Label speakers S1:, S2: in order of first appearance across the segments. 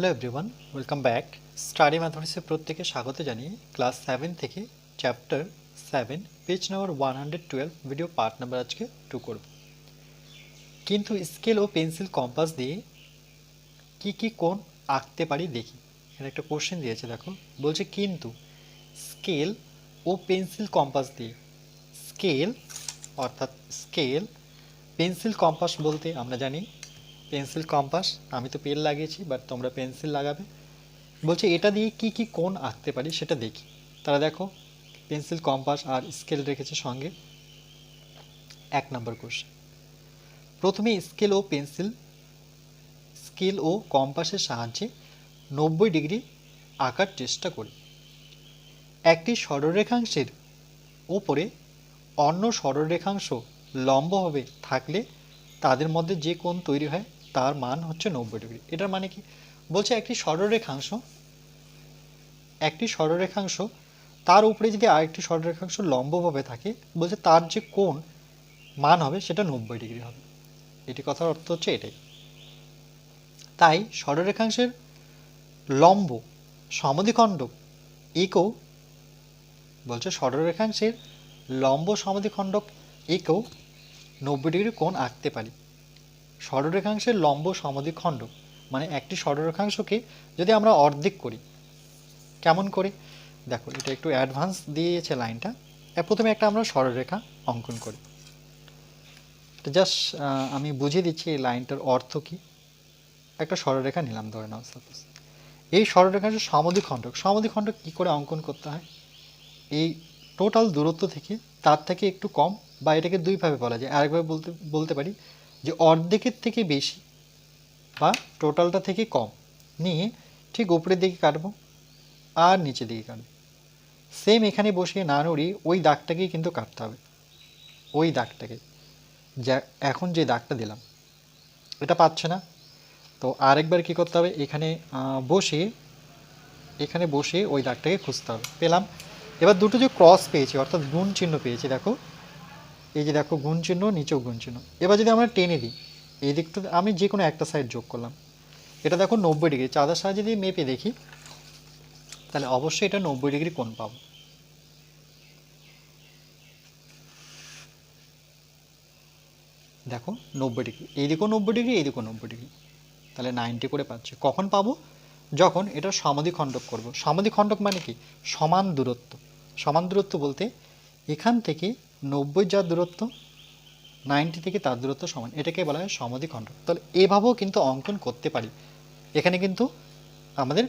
S1: Hello everyone welcome back study ম্যাথমেটিক্সের প্রত্যেকে স্বাগত জানিয়ে ক্লাস সেভেন থেকে chapter seven page number one hundred twelve video part number আজকে two করব। কিন্তু স্কেল ও পেন্সিল কম্পাস দিয়ে কি কি কোণ আঁকতে পারি দেখি। এখানে একটা কোশ্চেন দিয়েছে, দেখো। বলছে, কিন্তু স্কেল ও পেন্সিল কম্পাস দিয়ে স্কেল অর্থাৎ স্কেল পেন্সিল কম্পাস বলতে আমরা জানি পেন্সিল কম্পাস, আমি তো পেন লাগিয়েছি বাট তোমরা পেন্সিল লাগাবে। বলছে, এটা দিয়ে কি কি কোণ আঁকতে পারি সেটা দেখি। তারা দেখো, পেন্সিল কম্পাস আর স্কেল রেখেছে সঙ্গে এক নম্বর কোশ্চেন প্রথমে স্কেল ও পেন্সিল, স্কেল ও কম্পাসের সাহায্যে নব্বই ডিগ্রি আঁকার চেষ্টা করি। একটি সরলরেখাংশের ওপরে অন্য সরলরেখাংশ লম্বভাবে থাকলে তাদের মধ্যে যে কোণ তৈরি হয় তার মান হচ্ছে নব্বই ডিগ্রি। এটার মানে কি? বলছে একটি সরলরেখাংশ একটি সরলরেখাংশ তার উপরে যদি আরেকটি সরলরেখাংশ লম্বভাবে থাকে, বলছে তার যে কোণ মান হবে সেটা নব্বই ডিগ্রি হবে। এটি কথার অর্থ হচ্ছে এটাই। তাই সরলরেখাংশের লম্ব সমদ্বিখণ্ড একেও, বলছে সরলরেখাংশের লম্ব সমদ্বিখণ্ডক একেও নব্বই ডিগ্রি কোণ আঁকতে পারি। সরলরেখাংশের লম্ব সমদ্বিখণ্ড মানে একটি সরলরেখাংশকে যদি আমরা অর্ধেক করি, কেমন করে? দেখো, এটা একটু অ্যাডভান্স দিয়েছে লাইনটা প্রথমে একটা আমরা সরলরেখা অঙ্কন করি। তো জাস্ট আমি বুঝিয়ে দিচ্ছি এই লাইনটার অর্থ কি। একটা সরলরেখা নিলাম, ধরে নাও সাপোজ এই সরলরেখাংশ সমদ্বিখণ্ডক সমদ্বিখণ্ডক কী করে অঙ্কন করতে হয়? এই টোটাল দূরত্ব থেকে, তার থেকে একটু কম, বা এটাকে দুইভাবে বলা যায়। আরেকভাবে বলতে বলতে পারি যে অর্ধেকের থেকে বেশি বা টোটালটা থেকে কম নিয়ে ঠিক উপরের দিকে কাটবো আর নিচের দিকে কাটবো। সেম এখানে বসিয়ে না নড়িয়ে ওই দাগটাকেই কিন্তু কাটতে হবে। ওই দাগটাকে। যা এখন যে দাগটা দিলাম, এটা পাচ্ছে না। তো আরেকবার কি করতে হবে? এখানে বসে এখানে বসে ওই দাগটাকে খুঁজতে হবে। পেলাম। এবার দুটো যে ক্রস পেয়েছি, অর্থাৎ গুণ চিহ্ন পেয়েছি, দেখো। এই যে দেখো গুণ চিহ্ন, নিচেও গুণ চিহ্ন। এবার যদি আমরা টেনে দিই, এই দিকটা আমি যে কোনো একটা সাইড যোগ করলাম। এটা দেখো নব্বই ডিগ্রি, চাঁদার সাহায্যে যদি মেপে দেখি, তাহলে অবশ্যই এটা নব্বই ডিগ্রি কোণ পাবো। দেখো নব্বই ডিগ্রি, এই দিকেও নব্বই ডিগ্রি, এই দিকেও নব্বই ডিগ্রি। তাহলে নাইনটি করে পাচ্ছি। কখন পাবো? যখন এটা সমাধিখণ্ডক করব। সমাধিখণ্ডক মানে কি? সমান দূরত্ব। সমান দূরত্ব বলতে এখান থেকে নব্বই যার দূরত্ব, নাইনটি থেকে তার দূরত্ব সমান। এটাকে বলা হয় সমাধিখণ্ডক তাহলে এভাবেও কিন্তু অঙ্কন করতে পারি। এখানে কিন্তু আমাদের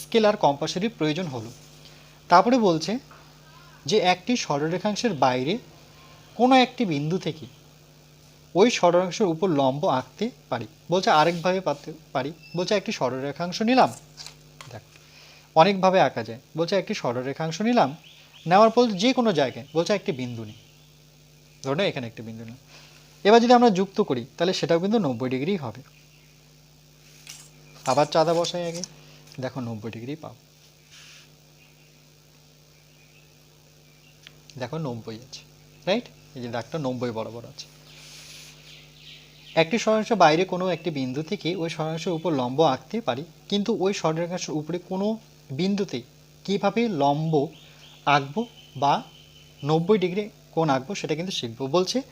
S1: স্কেল আর কম্পাসেরই প্রয়োজন হলো। তারপরে বলছে যে একটি সরলরেখাংশের বাইরে কোনো একটি বিন্দু থেকে ওই সরলরেখাংশের উপর লম্ব আঁকতে পারি। বলছে আরেকভাবে পাতে পারি। বলছে একটি সরলরেখাংশ নিলাম। দেখ, অনেকভাবে আঁকা যায়। বলছে একটি সরলরেখাংশ নিলাম। নেওয়ার পর যে কোনো জায়গায়, বলছে একটি বিন্দু নিই। ধরো এখানে একটি বিন্দু নিলাম এবার যদি আমরা যুক্ত করি, তাহলে সেটাও কিন্তু নব্বই ডিগ্রি হবে। আবার চাঁদা বসাই আগে। দেখো নব্বই ডিগ্রি পাও। দেখো নব্বই আছে রাইট এই যে দাগটা নব্বই বরাবর আছে। একটি সরাংশ বাইরে কোনো একটি বিন্দু থেকে ওই সরাংশের উপর লম্ব আঁকতে পারি, কিন্তু ওই সরলরেখাংশের উপরে কোনো বিন্দুতে কীভাবে লম্ব আঁকবো বা নব্বই ডিগ্রি কোণ আঁকবো, সেটা কিন্তু শিখব। বলছে,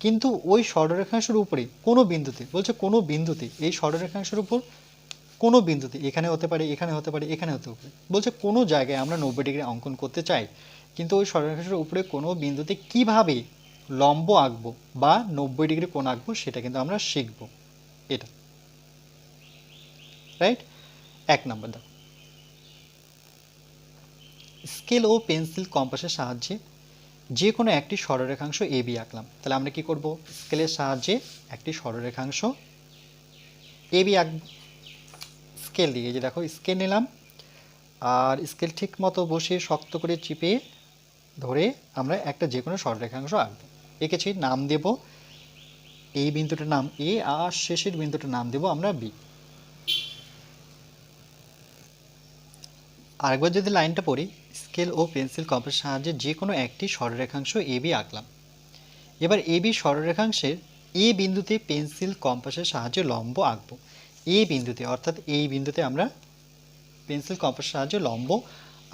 S1: কিন্তু ওই সরলরেখাংশের উপরে কোনো বিন্দুতে, বলছে, কোনো বিন্দুতে, এই সরলরেখাংশের উপর কোনো বিন্দুতে, এখানে হতে পারে, এখানে হতে পারে, এখানে হতে পারে। বলছে, কোনো জায়গায় আমরা নব্বই ডিগ্রি অঙ্কন করতে চাই, কিন্তু ওই সরলরেখাংশের উপরে কোনো বিন্দুতে কীভাবে লম্ব আঁকবো বা নব্বই ডিগ্রি কোণ আঁকবো, সেটা কিন্তু আমরা শিখব। এটা। রাইট এক নম্বর দেখো স্কেল ও পেন্সিল কম্পাসের সাহায্যে যে কোনো একটি সরলরেখাংশ এ, বি আঁকলাম। তাহলে আমরা কি করব? স্কেলের সাহায্যে একটি সরলরেখাংশ এ, বি আঁকব। স্কেল দিয়ে যে দেখো, স্কেল নিলাম। আর স্কেল ঠিক মতো বসে শক্ত করে চিপে ধরে আমরা একটা যে কোনো সরলরেখাংশ আঁকবো। এঁকেছি, নাম দেব। এই বিন্দুটার নাম এ, আর শেষের বিন্দুটার নাম দেব আমরা বি। আরেকবার যদি লাইনটা পড়ি স্কেল ও পেন্সিল কম্পাসের সাহায্যে যে কোনো একটি সরলরেখাংশ এ বি আঁকলাম। এবার এ বি সরলরেখাংশের এ বিন্দুতে পেন্সিল কম্পাসের সাহায্যে লম্ব আঁকবো। এ বিন্দুতে, অর্থাৎ এই বিন্দুতে আমরা পেন্সিল কম্পাসের সাহায্যে লম্ব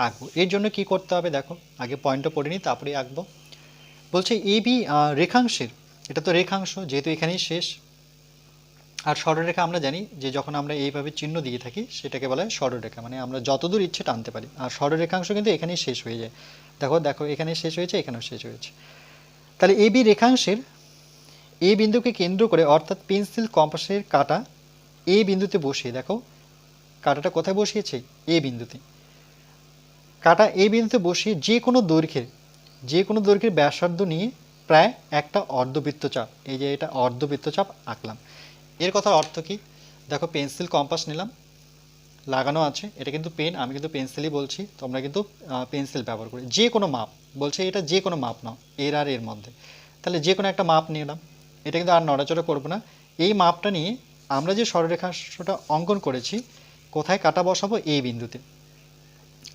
S1: আঁকবো। এর জন্য কি করতে হবে দেখো, আগে পয়েন্টটা পড়ে নিই তারপরে আঁকবো। বলছে এ বি রেখাংশের, এটা তো রেখাংশ, যেহেতু এখানেই শেষ আর সরলরেখা আমরা জানি যে যখন আমরা এইভাবে চিহ্ন দিয়ে থাকি, সেটাকে বলা হয় সরলরেখা মানে আমরা যতদূর ইচ্ছে টানতে পারি। আর সরলরেখাংশ কিন্তু এখানেই শেষ হয়ে যায়। দেখো দেখো এখানে শেষ হয়েছে, এখানেও শেষ হয়েছে। তাহলে এ বি রেখাংশের এ বিন্দুকে কেন্দ্র করে, অর্থাৎ পেন্সিল কম্পাসের কাটা এ বিন্দুতে বসিয়ে, দেখো, কাটাটা কোথায় বসিয়েছে? এ বিন্দুতে। কাটা এ বিন্দুতে বসিয়ে যে কোনো দৈর্ঘ্যের, যে কোনো দৈর্ঘ্যের ব্যাসার্ধ নিয়ে প্রায় একটা অর্ধবৃত্তচাপ, এই যে এটা অর্ধবৃত্তচাপ আঁকলাম। এর কথার অর্থ কি? দেখো, পেন্সিল কম্পাস নিলাম। লাগানো আছে। এটা কিন্তু পেন, আমি কিন্তু পেন্সিলই বলছি। তোমরা কিন্তু পেন্সিল ব্যবহার করি, যে কোনো মাপ, বলছে এটা যে কোনো মাপ নাও, এর আর এর মধ্যে। তাহলে যে কোনো একটা মাপ নিলাম। এটা কিন্তু আর নড়াচড়া করব না। এই মাপটা নিয়ে আমরা যে সরলরেখাংশটা অঙ্কন করেছি, কোথায় কাটা বসাবো? এই বিন্দুতে।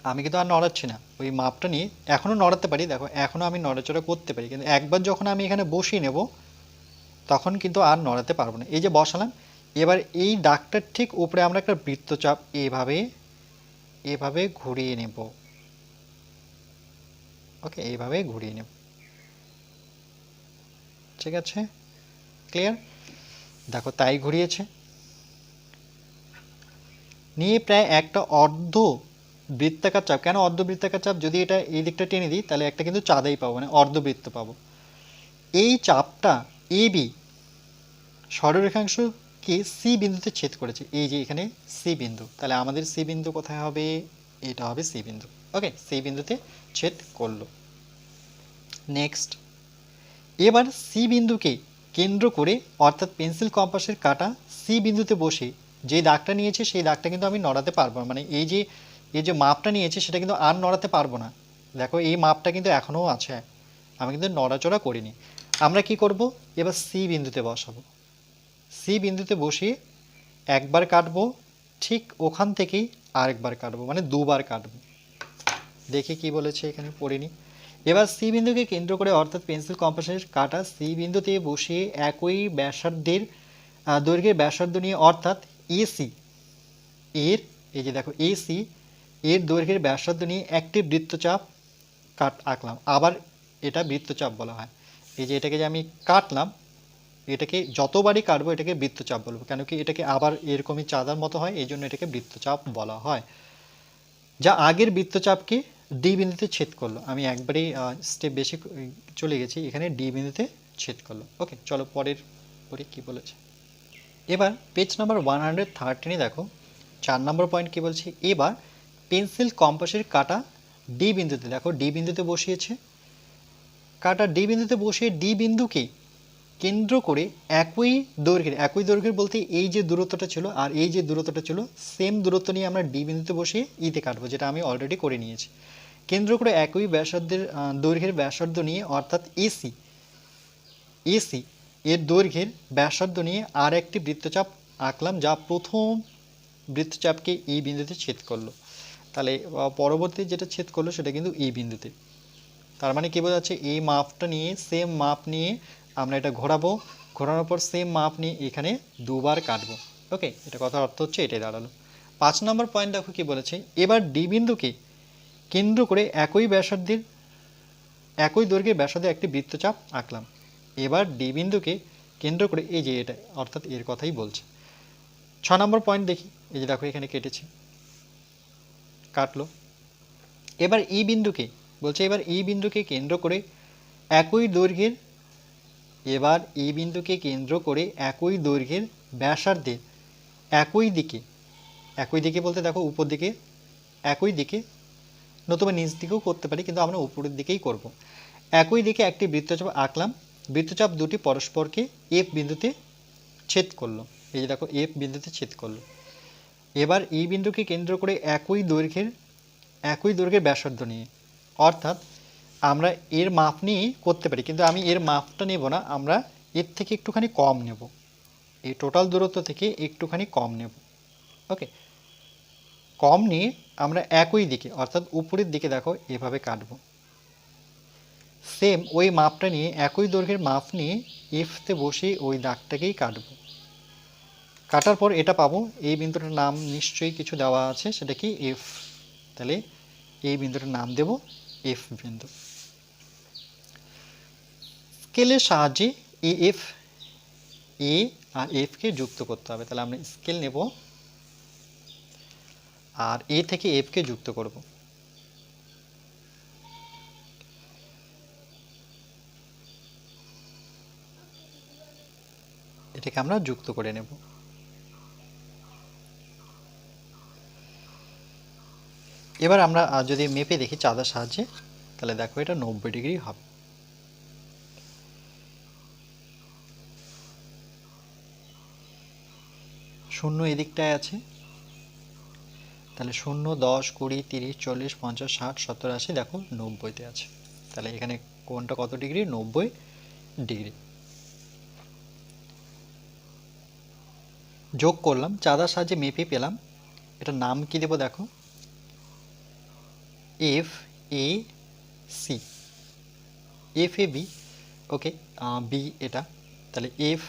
S1: আমি কিন্তু আর নড়াচ্ছি না। ওই মাপটা নিয়ে এখনও নড়াতে পারি। দেখো এখনও আমি নড়াচড়া করতে পারি। কিন্তু একবার যখন আমি এখানে বসিয়ে নেব তখন কিন্তু আর নড়াতে পারব না। এই যে বসালাম, এবার এই দাগটার ঠিক উপরে আমরা একটা বৃত্তচাপ এভাবে এভাবে ঘুরিয়ে নেব। ওকে, এইভাবে ঘুরিয়ে নেব। ঠিক আছে? ক্লিয়ার? দেখো, তাই ঘুরিয়েছে। নিয়ে প্রায় একটা অর্ধ বৃত্তাকার চাপ, কেন অর্ধ বৃত্তাকার চাপ? যদি এটা এই দিকটা টেনে দিই, তাহলে একটা কিন্তু চাঁদাই পাবো মানে অর্ধবৃত্ত পাবো। এই চাপটা এ বি সরলরেখাংশকে সি বিন্দুতে ছেদ করেছে। এই যে এখানে সি বিন্দু, তাহলে আমাদের সি বিন্দু কোথায় হবে? এটা হবে সি বিন্দু। ওকে সি বিন্দুতে ছেদ করল। নেক্সট এবার সি বিন্দুকে কেন্দ্র করে, অর্থাৎ পেন্সিল কম্পাসের কাটা সি বিন্দুতে বসে যে দাগটা নিয়েছে, সেই দাগটা কিন্তু আমি নড়াতে পারব না। মানে এই যে এই যে মাপটা নিয়েছে, সেটা কিন্তু আর নড়াতে পারব না। দেখো, এই মাপটা কিন্তু এখনও আছে। আমি কিন্তু নড়াচড়া করিনি। আমরা কি করব? এবার সি বিন্দুতে বসাবো। সি বিন্দুতে বসিয়ে একবার কাটবো, ঠিক ওখান থেকেই আরেকবার কাটবো মানে দুবার কাটবো। দেখি কি বলেছে এখানে পড়িনি এবার সি বিন্দুকে কেন্দ্র করে, অর্থাৎ পেন্সিল কম্পাসের কাটা সি বিন্দুতে বসিয়ে একই ব্যাসার্ধের দৈর্ঘ্যের ব্যাসার্ধ নিয়ে, অর্থাৎ এসি এর, এই যে দেখো এসি এর দৈর্ঘ্যের ব্যাসার্ধ নিয়ে একটি বৃত্তচাপ কাট আঁকলাম। আবার এটা বৃত্তচাপ বলা হয়। এই যে এটাকে যে আমি কাটলাম, এটাকে যতবারই কাটবো এটাকে বৃত্তচাপ বলব, কেন কি এটাকে আবার এরকমই চাঁদার মতো হয় এই জন্য এটাকে বৃত্তচাপ বলা হয়। যা আগের বৃত্তচাপকে ডি বিন্দুতে ছেদ করল, আমি একবারেই স্টেপ বেশি চলে গেছি, এখানে ডি বিন্দুতে ছেদ করল। ওকে, চলো পরের পরে কি বলেছে? এবার পেজ নাম্বার ওয়ান হান্ড্রেড থার্টিনে দেখো, চার নম্বর পয়েন্ট কি বলছে? এবার পেন্সিল কম্পাসের কাটা ডি বিন্দুতে, দেখো ডি বিন্দুতে বসিয়েছে কাটা ডি বিন্দুতে বসে ডি বিন্দুকে কেন্দ্র করে একই দৈর্ঘ্যের একই দৈর্ঘ্যের বলতে এই যে দূরত্বটা ছিল আর এই যে দূরত্বটা ছিল সেম দূরত্ব নিয়ে আমরা ডি বিন্দুতে বসিয়ে ইতে কাটবো, যেটা আমি অলরেডি করে নিয়েছি। কেন্দ্র করে একই ব্যাসার্ধের দৈর্ঘ্যের ব্যাসার্ধ নিয়ে, অর্থাৎ এসি এসি এর দৈর্ঘ্যের ব্যাসার্ধ নিয়ে আর একটি বৃত্তচাপ আঁকলাম, যা প্রথম বৃত্তচাপকে এই বিন্দুতে ছেদ করল। তাহলে পরবর্তী যেটা ছেদ করল, সেটা কিন্তু এই বিন্দুতে। তার মানে কি বোঝাচ্ছে? এই মাপটা নিয়ে সেম মাপ নিয়ে আমরা এটা ঘোরাবো। ঘোরানোর পর সেম মাপ নিয়ে এখানে দুবার কাটবো। ওকে এটা কথার অর্থ হচ্ছে এটাই দাঁড়াল। পাঁচ নম্বর পয়েন্ট দেখো কি বলেছে? এবার ডি বিন্দুকে কেন্দ্র করে একই ব্যাসার্ধের, একই দৈর্ঘ্যের ব্যাসার্ধে একটি বৃত্তচাপ আঁকলাম। এবার ডি বিন্দুকে কেন্দ্র করে এই যে এটা, অর্থাৎ এর কথাই বলছে। ছ নম্বর পয়েন্ট দেখি। এই যে দেখো এখানে কেটেছে। কাটলো। এবার ই বিন্দুকে বলছে, এবার এই বিন্দুকে কেন্দ্র করে একই দৈর্ঘ্যের, এবার এই বিন্দুকে কেন্দ্র করে একই দৈর্ঘ্যের ব্যাসার্ধের একই দিকে একই দিকে বলতে দেখো উপর দিকে, একই দিকে, নতুবা নিচ দিকেও করতে পারি, কিন্তু আমরা উপরের দিকেই করব। একই দিকে একটি বৃত্তচাপ আঁকলাম, বৃত্তচাপ দুটি পরস্পরকে এফ বিন্দুতে ছেদ করল। এই যে দেখো এফ বিন্দুতে ছেদ করল। এবার এই বিন্দুকে কেন্দ্র করে একই দৈর্ঘ্যের একই দৈর্ঘ্যের ব্যাসার্ধ নিয়ে। অর্থাৎ আমরা এর মাপ নিয়েই করতে পারি, কিন্তু আমি এর মাপটা নেব না, আমরা এর থেকে একটুখানি কম নেব। এই টোটাল দূরত্ব থেকে একটুখানি কম নেব। ওকে? কম নিয়ে আমরা একই দিকে, অর্থাৎ উপরের দিকে দেখো, এভাবে কাটবো। সেম ওই মাপটা নিয়ে, একই দৈর্ঘ্যের মাপ নিয়ে এফতে বসে ওই দাগটাকেই কাটবো। কাটার পর এটা পাবো, এই বিন্দুটার নাম নিশ্চয়ই কিছু দেওয়া আছে, সেটা কি এফ তাহলে এই বিন্দুটার নাম দেব এফ বিন্দু। স্কেলের সাহায্যে এ এফ এ আর এফকে যুক্ত করতে হবে। তাহলে আমরা স্কেল নেব আর এ থেকে এফকে যুক্ত করব। এটাকে আমরা যুক্ত করে নেব। এবার আমরা যদি মেপে দেখি চাঁদার সাহায্যে, তাহলে দেখো এটা নব্বই ডিগ্রি হবে। শূন্য এদিকটায় আছে। তাহলে শূন্য, দশ, কুড়ি, তিরিশ, চল্লিশ, পঞ্চাশ, ষাট, সত্তর, আশি, দেখো নব্বইতে আছে। তাহলে এখানে কোনটা কত ডিগ্রি? নব্বই ডিগ্রি। যোগ করলাম, চাঁদার সাহায্যে মেপে পেলাম। এটা নাম কি দেবো দেখো? F A C F A B okay B এটা, তাহলে এফ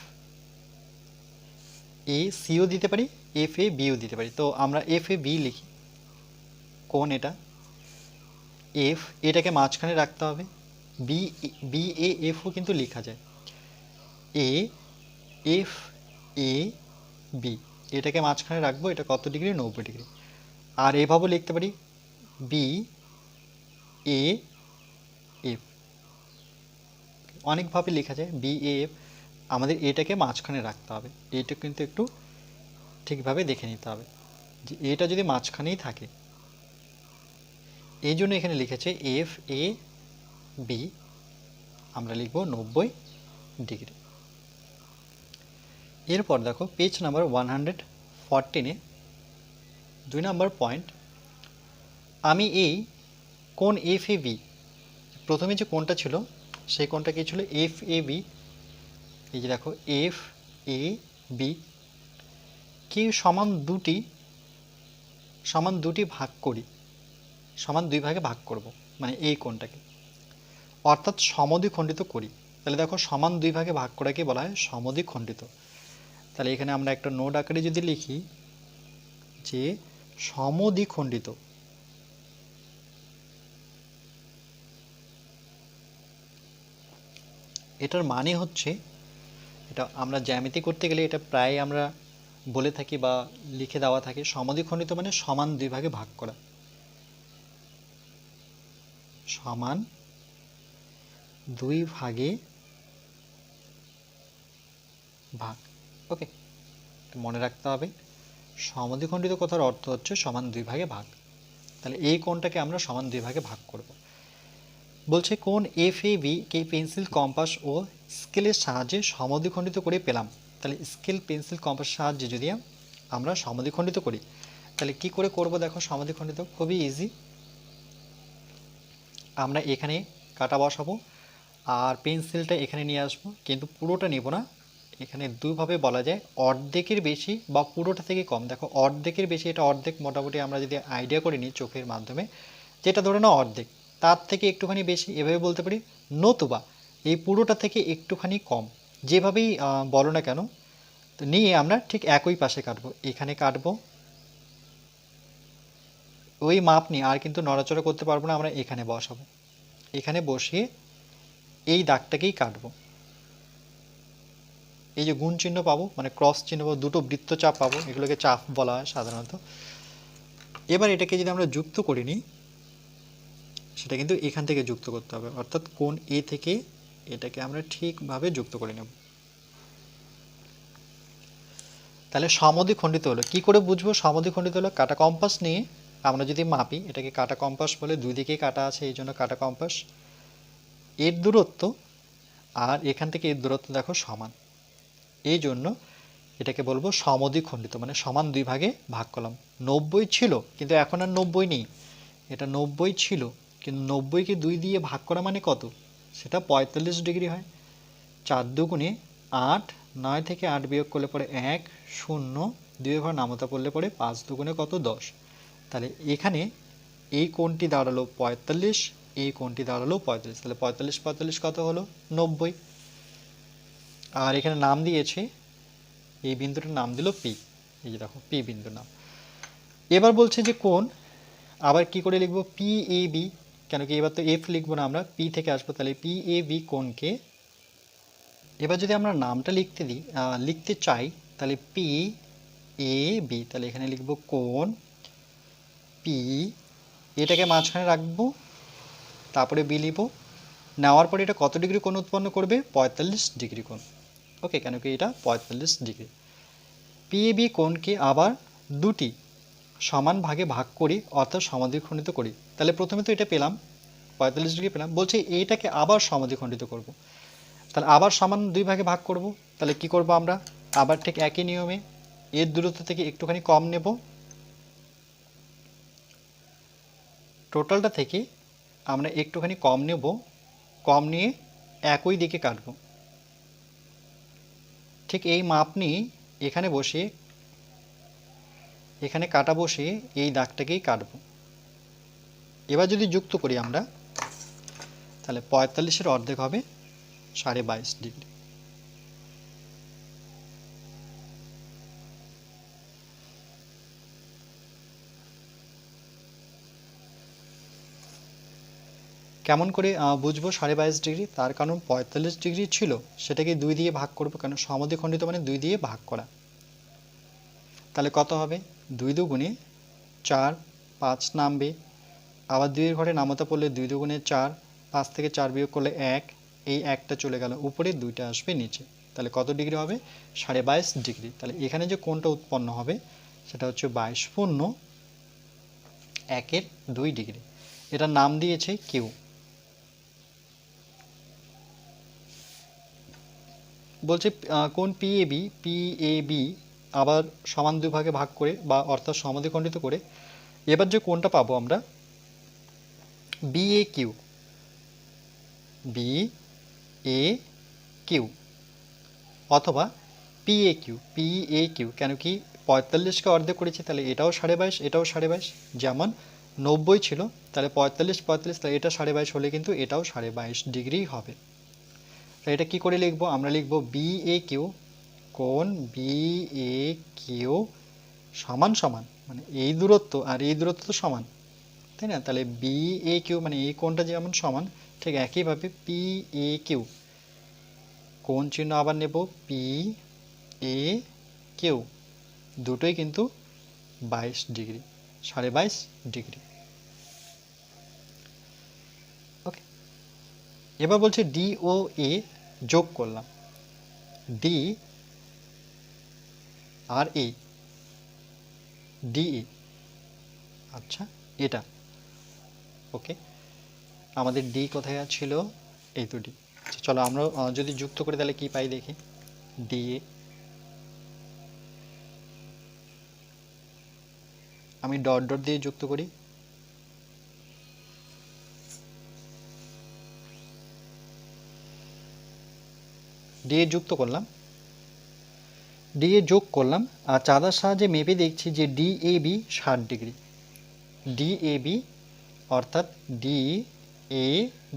S1: এ সিও দিতে পারি এফ এ বিও দিতে পারি। তো আমরা এফ এ বি লিখি। কোন এটা? এফ এটাকে মাঝখানে রাখতে হবে। বি বি এ এফও কিন্তু লেখা যায়। এ এফ এ বি এটাকে মাঝখানে রাখব, এটা কত ডিগ্রি? নব্বই ডিগ্রি। আর এভাবেও লিখতে পারি বি এ এফ অনেকভাবে লেখা যায় বি এ এফ আমাদের এটাকে মাঝখানে রাখতে হবে। এটা কিন্তু একটু ঠিকভাবে দেখে নিতে হবে যে এটা যদি মাঝখানেই থাকে, এই জন্য এখানে লিখেছে এফ এ বি আমরা লিখব নব্বই ডিগ্রি। এরপর দেখো পেজ নাম্বার ওয়ান হান্ড্রেড ফরটিনে দুই নাম্বার পয়েন্ট আমি এই কোন এফ এ বি প্রথমে যে কোনটা ছিল, সেই কোনটা কি ছিল? এফ এ বি এই যে দেখো এফ এ বি কি সমান দুটি সমান দুটি ভাগ করি, সমান দুই ভাগে ভাগ করব মানে এই কোনটাকে অর্থাৎ সমদ্বিখণ্ডিত করি। তাহলে দেখো, সমান দুই ভাগে ভাগ করাকে বলা হয় সমদ্বিখণ্ডিত তাহলে এখানে আমরা একটা নোট আকারে যদি লিখি যে সমদ্বিখণ্ডিত এটার মানে হচ্ছে, এটা আমরা জ্যামিতি করতে গেলে এটা প্রায় আমরা বলে থাকি বা লিখে দেওয়া থাকে সমদ্বিখণ্ডিত মানে সমান দুই ভাগে ভাগ করা। সমান দুই ভাগে ভাগ। ওকে মনে রাখতে হবে। সমদ্বিখণ্ডিত কথার অর্থ হচ্ছে সমান দুই ভাগে ভাগ। তাহলে এই কোণটাকে আমরা সমান দুই ভাগে ভাগ করব। বলছে, কোন F A K pencil compass ও স্কেলের সাহায্যে সমদ্বিখণ্ডিত করে পেলাম? তাহলে স্কেল পেন্সিল কম্পাসের সাহায্যে যদি আমরা সমদ্বিখণ্ডিত করি, তাহলে কি করে করব দেখো সমদ্বিখণ্ডিত? খুবই ইজি আমরা এখানে কাটা বসাবো আর পেন্সিলটা এখানে নিয়ে আসব, কিন্তু পুরোটা নেব না। এখানে দুইভাবে বলা যায়, অর্ধেকের বেশি বা পুরোটা থেকে কম। দেখো, অর্ধেকের বেশি, এটা অর্ধেক মোটামুটি আমরা যদি আইডিয়া করে নিই চোখের মাধ্যমে, যেটা ধরে নাও অর্ধেক। তার থেকে একটুখানি বেশি, এভাবে বলতে পারি, নতুবা এই পুরোটা থেকে একটুখানি কম। যেভাবেই বলো না কেন, তো নিয়ে আমরা ঠিক একই পাশে কাটবো। এখানে কাটবো। ওই মাপ নিয়ে আর কিন্তু নড়াচড়া করতে পারব না, আমরা এখানে বসাবো। এখানে বসিয়ে এই দাগটাকেই কাটবো। এই যে গুণ চিহ্ন পাবো মানে ক্রস চিহ্ন পাবো দুটো বৃত্তচাপ পাবো, এগুলোকে চাপ বলা হয় সাধারণত। এবার এটাকে যদি আমরা যুক্ত করে নিই সেটা কিন্তু এখান থেকে যুক্ত করতে হবে। অর্থাৎ কোন এ থেকে এটাকে আমরা ঠিকভাবে যুক্ত করে নেব। তাহলে সমদ্বিখণ্ডিত হলো। কি করে বুঝব সমদ্বিখণ্ডিত হলো? কাটা কম্পাস নিয়ে আমরা যদি মাপি, এটাকে কাটা কম্পাস বলে, দুই দিকে কাটা আছে, এই জন্য কাটা কম্পাস। এর দূরত্ব আর এখান থেকে এর দূরত্ব দেখো সমান। এই জন্য এটাকে বলব সমদ্বিখণ্ডিত মানে সমান দুই ভাগে ভাগ করলাম। নব্বই ছিল, কিন্তু এখন আর নব্বই নেই। এটা নব্বই ছিল। কিন্তু নব্বইকে দুই দিয়ে ভাগ করা মানে কত? সেটা পঁয়তাল্লিশ ডিগ্রি হয়। চার দুগুণে আট, নয় থেকে আট বিয়োগ করলে পরে এক, শূন্য, দুই ঘর নামতা পড়লে পরে পাঁচ দুগুণে কত? দশ। তাহলে এখানে এই কোণটি দাঁড়াল পঁয়তাল্লিশ, এই কোণটি দাঁড়াল পঁয়তাল্লিশ। তাহলে পঁয়তাল্লিশ পঁয়তাল্লিশ কত হলো? নব্বই। আর এখানে নাম দিয়েছে, এই বিন্দুটার নাম দিল পি। এই যে দেখো, পি বিন্দু নাম। এবার বলছে যে কোন আবার কি করে লিখব? P A B. কেন কি এবার তো এফ লিখব না আমরা পি থেকে আসব, তাহলে পি এ বি কোনকে এবার যদি আমরা নামটা লিখতে দিই লিখতে চাই, তাহলে পি এ বি তাহলে এখানে লিখব কোন? পি এটাকে মাঝখানে রাখব, তারপরে বি লিখব, নেওয়ার পরে এটা কত ডিগ্রি কোণ উৎপন্ন করবে? পঁয়তাল্লিশ ডিগ্রি কোণ। ওকে কেন কি এটা? পঁয়তাল্লিশ ডিগ্রি। পি এ বি কোণকে আবার দুটি সমান ভাগে ভাগ করি, অর্থাৎ সমাধিখণ্ডিত করি। তাহলে প্রথমে তো এটা পেলাম, পঁয়তাল্লিশ ডিগ্রি পেলাম, বলছে এইটাকে আবার সমাধিখণ্ডিত করব। তাহলে আবার সমান দুই ভাগে ভাগ করব, তাহলে কি করব আমরা? আবার ঠিক একই নিয়মে এর দূরত্ব থেকে একটুখানি কম নেব। টোটালটা থেকে আমরা একটুখানি কম নেব, কম নিয়ে একই দিকে কাটব। ঠিক এই মাপ নিয়ে এখানে বসে এখানে কাটা বসে এই দাগটাকেই কাটব। এবার যদি যুক্ত করি আমরা, তাহলে পঁয়তাল্লিশের অর্ধেক হবে সাড়ে বাইশ ডিগ্রি। কেমন করে বুঝব সাড়ে বাইশ ডিগ্রি? তার কারণ পঁয়তাল্লিশ ডিগ্রি ছিল, সেটাকে দুই দিয়ে ভাগ করব কেন? সমদ্বিখণ্ডিত মানে দুই দিয়ে ভাগ করা। তাহলে কত হবে? দুই দুগুণে চার পাঁচ নামবে। আবার দুইয়ের ঘরে নামতা পড়লে দুই দুগুণে চার, পাঁচ থেকে চার বিয়োগ করলে এক, এই একটা চলে গেল। উপরে দুইটা আসবে নিচে। তাহলে কত ডিগ্রি হবে? সাড়ে বাইশ ডিগ্রি। তাহলে এখানে যে কোনটা উৎপন্ন হবে, সেটা হচ্ছে বাইশ পূর্ণ একের দুই ডিগ্রি। এটার নাম দিয়েছে কিউ। বলছে কোন পিএবি পিএবি আবার সমান দুই ভাগে করে বা অর্থাৎ সমাধিখণ্ডিত করে, এবার যে কোনটা পাবো আমরা B A Q B A Q অথবা P A Q P A Q কেন কি পঁয়তাল্লিশকে অর্ধেক করেছি, তাহলে এটাও সাড়ে বাইশ, এটাও সাড়ে বাইশ, যেমন নব্বই ছিল, তাহলে পঁয়তাল্লিশ পঁয়তাল্লিশ, তাহলে এটা সাড়ে বাইশ হলে কিন্তু এটাও সাড়ে বাইশ ডিগ্রি হবে। তাহলে এটা কি করে লিখব? আমরা লিখব বি এ কিউ কোন বি এ কিউ সমান সমান মানে এই দূরত্ব আর এই দূরত্ব তো সমান, তাই না? তাহলে বি এ কিউ মানে এই কোণটা যেমন সমান, ঠিক একইভাবে পি এ কিউ কোণ চিহ্ন আবার নেব পি এ কিউ দুটোই কিন্তু বাইশ ডিগ্রি, সাড়ে বাইশ ডিগ্রি। ওকে এবার বলছে ডি ও এ যোগ করলাম। ডি আর এ? D A? আচ্ছা এটা। ওকে। আমাদের ডি কোথায় ছিল এই তো ডি। আচ্ছা চলো আমরা যদি যুক্ত করি তাহলে কি পাই দেখি? D A. আমি ডট ডট দিয়ে যুক্ত করি। ডি এ যুক্ত করলাম। এ যোগ করলাম, আর চাঁদার সাহায্যে মেপে দেখছি যে ডি এ বি ষাট ডিগ্রি। ডি এ বি অর্থাৎ ডি এ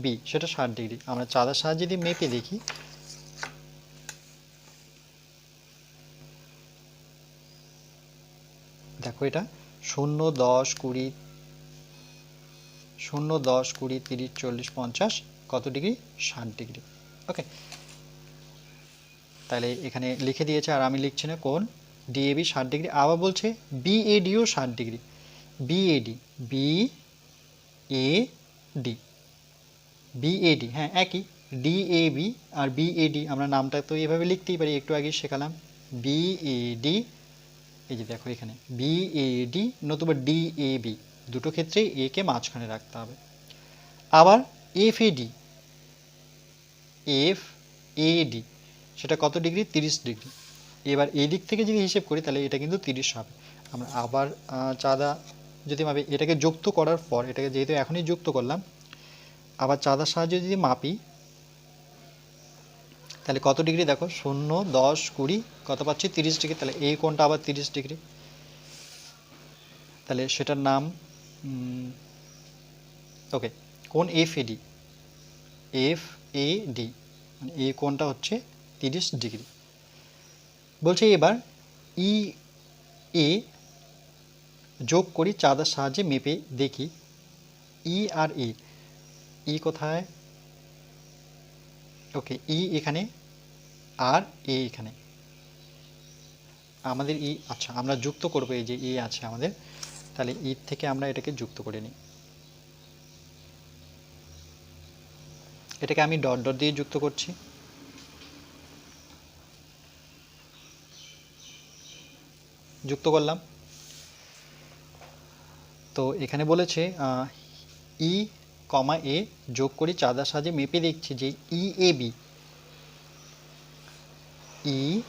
S1: বি সেটা ষাট ডিগ্রি। আমরা চাঁদার সাহায্যে যদি মেপে দেখি, দেখো এটা, শূন্য দশ কুড়ি, শূন্য দশ কুড়ি তিরিশ চল্লিশ পঞ্চাশ, কত ডিগ্রি? ষাট ডিগ্রি। ওকে তাহলে এখানে লিখে দিয়েছে, আর আমি লিখছি না কোন? ডিএবি ষাট ডিগ্রি। আবার বলছে বিএডিও ষাট degree. B A D B A D B A D হ্যাঁ একই। ডিএবি আর বিএডি আমরা নামটা তো এভাবে লিখতেই পারি, একটু আগে শেখালাম। বিএডি এই যে দেখো এখানে। বিএডি নতুবা ডিএবি দুটো ক্ষেত্রেই এ কে মাঝখানে রাখতে হবে। আবার এফএডি এফ এডি সেটা কত ডিগ্রি? তিরিশ ডিগ্রি। এবার এই দিক থেকে যদি হিসেব করি, তাহলে এটা কিন্তু তিরিশ হবে। আমরা আবার চাঁদা যদি মাপি, এটাকে যুক্ত করার পর, এটাকে যেহেতু এখনই যুক্ত করলাম, আবার চাঁদার সাহায্যে যদি মাপি, তাহলে কত ডিগ্রি? দেখো, শূন্য, দশ, কুড়ি, কত পাচ্ছি? তিরিশ ডিগ্রি। তাহলে এই কোণটা আবার তিরিশ ডিগ্রি। তাহলে সেটার নাম ওকে কোন F A D F A D. মানে এই কোণটা হচ্ছে তিরিশ ডিগ্রি। বলছে এবার ই, এ যোগ করি, চাঁদার সাহায্যে মেপে দেখি। ই আর এ, ই কোথায়? ওকে, ই এখানে, আর এ এখানে। আমাদের ই আচ্ছা আমরা যুক্ত করব, এই যে ই আছে আমাদের। তাহলে ই থেকে আমরা এটাকে যুক্ত করে নিই। এটাকে আমি ডট ডট দিয়ে যুক্ত করছি। যুক্ত করলাম। তো এখানে বলেছে ই, কমা, এ যোগ করি চাঁদার সাজে মেপে দেখছি যে E, A, B. E,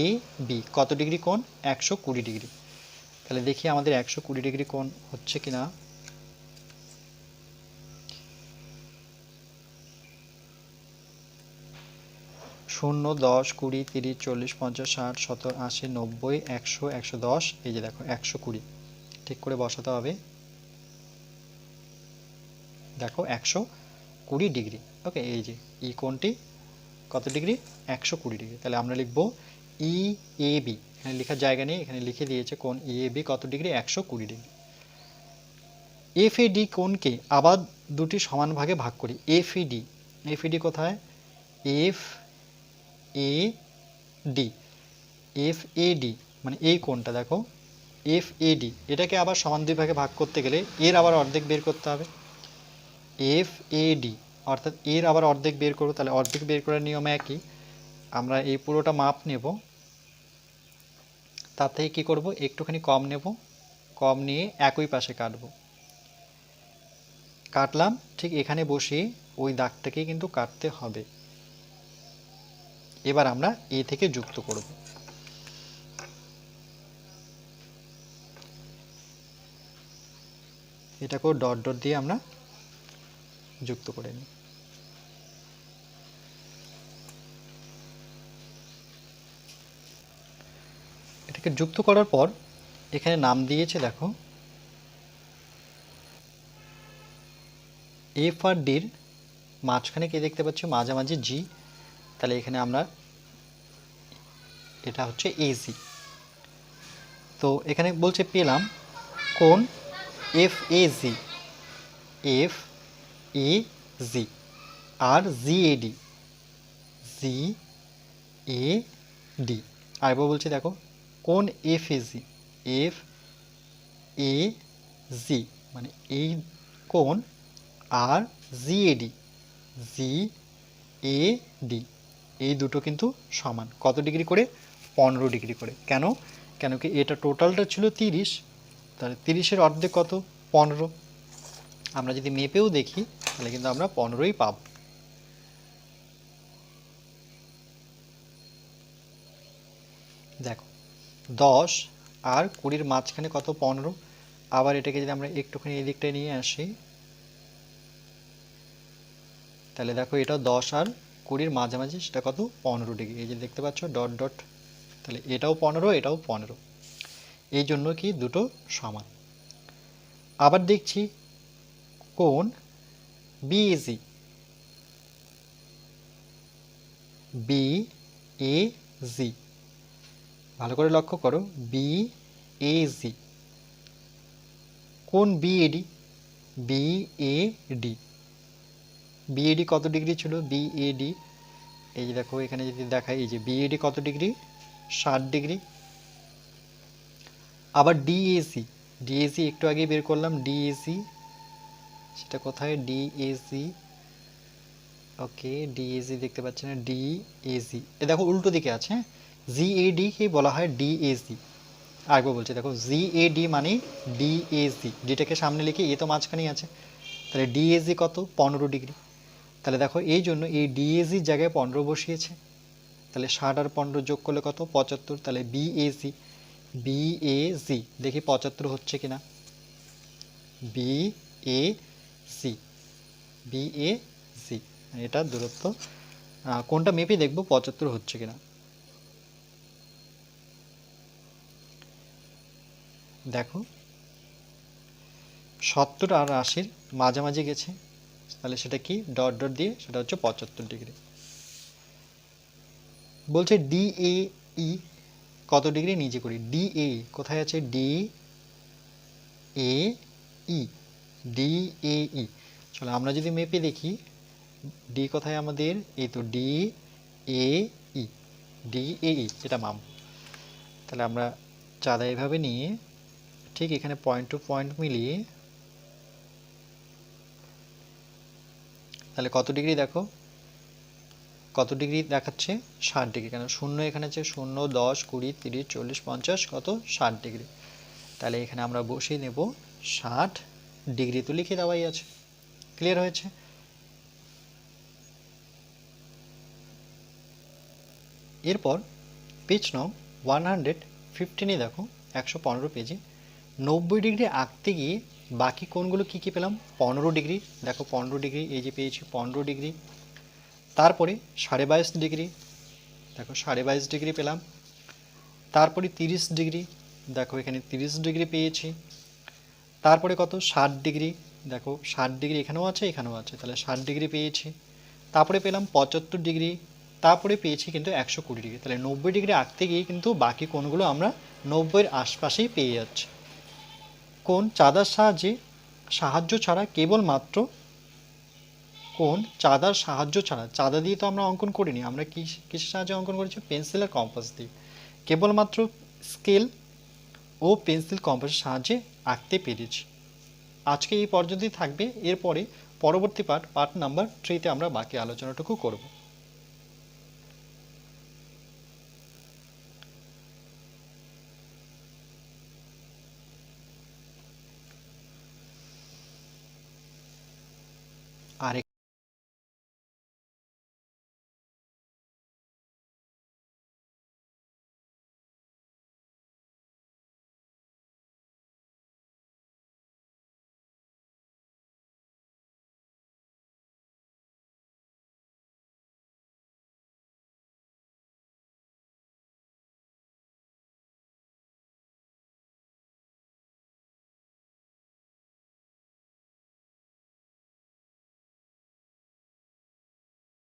S1: A, B কত ডিগ্রি কোণ? একশো কুড়ি ডিগ্রি। তাহলে দেখি আমাদের একশো কুড়ি ডিগ্রি কোণ হচ্ছে কি না শূন্য, দশ, কুড়ি, তিরিশ, চল্লিশ, পঞ্চাশ, ষাট, সত্তর, আশি, নব্বই, একশো একশো দশ। এই যে দেখো, একশো কুড়ি। ঠিক করে বসাতে হবে। দেখো, একশো কুড়ি ডিগ্রি। ওকে, এই যে, ই কোনটি? কত ডিগ্রি? একশো কুড়ি ডিগ্রি। তাহলে আমরা লিখব ই, এ, বি। এখানে লেখার জায়গা নেই, এখানে লিখে দিয়েছে কোন ই, এ, বি, কত ডিগ্রি? একশো কুড়ি ডিগ্রি। এফ, এ, ডি কোণকে আবার দুটি সমান ভাগে ভাগ করি? F E D. F E D কোথায়? F A D F A D মানে এই কোণটা দেখো? এফ এ ডি এটাকে আবার সমান দুই ভাগে ভাগ করতে গেলে এর আবার অর্ধেক বের করতে হবে। এফ এ ডি অর্থাৎ এর আবার অর্ধেক বের করব, তাহলে অর্ধেক বের করার নিয়ম একই। আমরা এই পুরোটা মাপ নেব। তার থেকে কী করব? একটুখানি কম নেব। কম নিয়ে একই পাশে কাটবো। কাটলাম, ঠিক এখানে বসে ওই দাগটাকেই কিন্তু কাটতে হবে। এবার আমরা এ থেকে যুক্ত করব। এটাকেও ডট ডট দিয়ে আমরা যুক্ত করে নিই। এটাকে যুক্ত করার পর এখানে নাম দিয়েছে, দেখো। এফ আর ডির মাঝখানে কে দেখতে পাচ্ছি? মাঝামাঝি জি। তাহলে এখানে আমরা এটা হচ্ছে এজি তো এখানে বলছে পেলাম কোন? F A G F A G R G A D G A D আরেকবার বলছি দেখো, কোন F A G F A জি মানে এই কোন? আর G A D G A D এই দুটো কিন্তু সমান। কত ডিগ্রি করে? পনেরো ডিগ্রি করে। কেন? কেন কি এটা টোটালটা ছিল তিরিশ, তাহলে তিরিশের অর্ধেক কত? পনেরো। আমরা যদি মেপেও দেখি, তাহলে কিন্তু আমরা পনেরোই পাব। দেখো, দশ আর কুড়ির মাঝখানে কত? পনেরো। আবার এটাকে যদি আমরা একটুখানি এই দিকটায় নিয়ে আসি, তাহলে দেখো এটা দশ আর কুড়ির মাঝামাঝি, সেটা কত? পনেরো ডিগ্রি। এই যে দেখতে পাচ্ছ, ডট ডট। তাহলে এটাও পনেরো এটাও পনেরো। এই জন্য কি দুটো সমান। আবার দেখছি কোন বিএসি বি এ জি ভালো করে লক্ষ্য করো। বি এ জি কোন BEd B E D BEd কত ডিগ্রি ছিল? বিএডি এই যে দেখো, এখানে যদি দেখাই, এই যে বিএডি কত ডিগ্রি? ষাট ডিগ্রি। আবার ডিএসি ডিএসি একটু আগে বের করলাম ডিএসি সেটা কোথায়? ডিএসি ওকে ডিএসি দেখতে পাচ্ছেন ডিএসি এ দেখো, উল্টো দিকে আছে হ্যাঁ? জিএডি কে বলা হয় ডিএসি আরেকবার বলছি, দেখো জিএডি মানে ডিএসি ডিটাকে সামনে লিখে, এ তো মাঝখানেই আছে। তাহলে ডিএসি কত? পনেরো ডিগ্রি। তাহলে দেখো, এই জন্য এই ডিএসির জায়গায় পনেরো বসিয়েছে। তাহলে ষাট আর পনেরো যোগ করলে কত? পঁচাত্তর। তাহলে বিএসি বিএসি দেখি পঁচাত্তর হচ্ছে কিনা। B A C B A C এটা দূরত্ব। কোনটা মেপে দেখব? পঁচাত্তর হচ্ছে কিনা। দেখো, সত্তর আর আশির মাঝামাঝি গেছে। তাহলে সেটা কি? ডট ডট দিয়ে সেটা হচ্ছে পঁচাত্তর ডিগ্রি। বলছে ডি এ ই কত ডিগ্রি? নিজে করি। ডি এ কোথায় আছে? D A E D A ই চলো আমরা যদি মেপে দেখি ডি কোথায় আমাদের? এই তো D A E D A ই এটা মাম তাহলে আমরা চাঁদা এভাবে নিয়ে ঠিক এখানে পয়েন্ট টু পয়েন্ট মিলিয়ে তাহলে কত ডিগ্রি দেখো? কত ডিগ্রি দেখাচ্ছে? ষাট ডিগ্রি। কেন? শূন্য এখানে আছে, শূন্য, দশ, কুড়ি, তিরিশ, চল্লিশ, পঞ্চাশ, কত? ষাট ডিগ্রি। তাহলে এখানে আমরা বসিয়ে নেব ষাট ডিগ্রি। তো লিখে দেওয়াই আছে। ক্লিয়ার হয়েছে? এরপর পেজ নং ওয়ান হান্ড্রেড ফিফটিনে দেখো, একশো পনেরো পেজে নব্বই ডিগ্রি আঁকতে গিয়ে বাকি কোণগুলো কী কী পেলাম? পনেরো ডিগ্রি। দেখো, পনেরো ডিগ্রি, এই যে পেয়েছি পনেরো ডিগ্রি। তারপরে সাড়ে বাইশ ডিগ্রি। দেখো, সাড়ে বাইশ ডিগ্রি পেলাম। তারপরে তিরিশ ডিগ্রি। দেখো, এখানে তিরিশ ডিগ্রি পেয়েছি। তারপরে কত? ষাট ডিগ্রি। দেখো, ষাট ডিগ্রি এখানেও আছে এখানেও আছে। তাহলে ষাট ডিগ্রি পেয়েছি। তারপরে পেলাম পঁচাত্তর ডিগ্রি। তারপরে পেয়েছি কিন্তু একশো কুড়ি ডিগ্রি। তাহলে নব্বই ডিগ্রি আঁকতে গিয়ে কিন্তু বাকি কোণগুলো আমরা নব্বইয়ের আশপাশেই পেয়ে যাচ্ছি। কোন চাঁদার সাহায্যে সাহায্য ছাড়া কেবলমাত্র কোন চাঁদার সাহায্য ছাড়া? চাঁদা দিয়ে তো আমরা অঙ্কন করিনি। আমরা কি, কিসের সাহায্যে অঙ্কন করেছি? পেন্সিল আর কম্পাস দিয়ে। কেবলমাত্র স্কেল ও পেন্সিল কম্পাসের সাহায্যে আঁকতে পেরেছি। আজকে এই পর্যন্তই থাকবে। এরপরে পরবর্তী পার্ট পার্ট নাম্বার থ্রিতে আমরা বাকি আলোচনাটুকু করব।